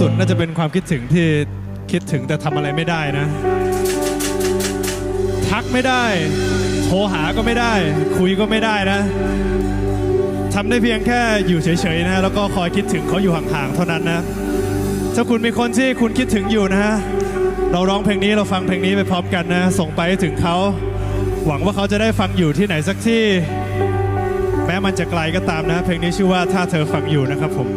สุดน่าจะเป็นความคิดถึงที่คิดถึงแต่ทำอะไรไม่ได้นะ ทักไม่ได้ โทรหาก็ไม่ได้ คุยก็ไม่ได้นะทำได้เพียงแค่อยู่เฉยๆนะแล้วก็คอยคิดถึงเขาอยู่ห่างๆเท่านั้นนะถ้าคุณมีคนที่คุณคิดถึงอยู่นะฮะเราร้องเพลงนี้เราฟังเพลงนี้ไปพร้อมกันนะ ส่งไปให้ถึงเขา หวังว่าเขาจะได้ฟังอยู่ที่ไหนสักที่ แม้มันจะไกลก็ตามนะ เพลงนี้ชื่อว่าถ้าเธอฟังอยู่นะครับผม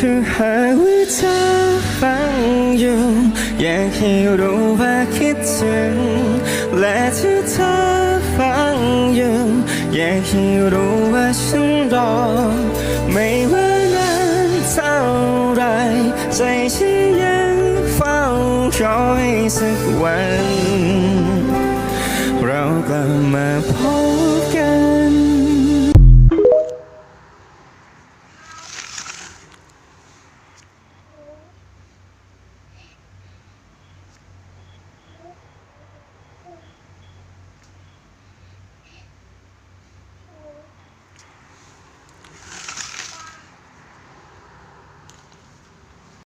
ถ้าหากว่าเธอฟังอยู่ อยากให้รู้ว่าคิดถึง และถ้าเธอฟังอยู่ อยากให้รู้ว่าฉันรอ ไม่ว่านานเท่าไร ใจฉันยังเฝ้ารอให้สักวัน เรากลับมาพบ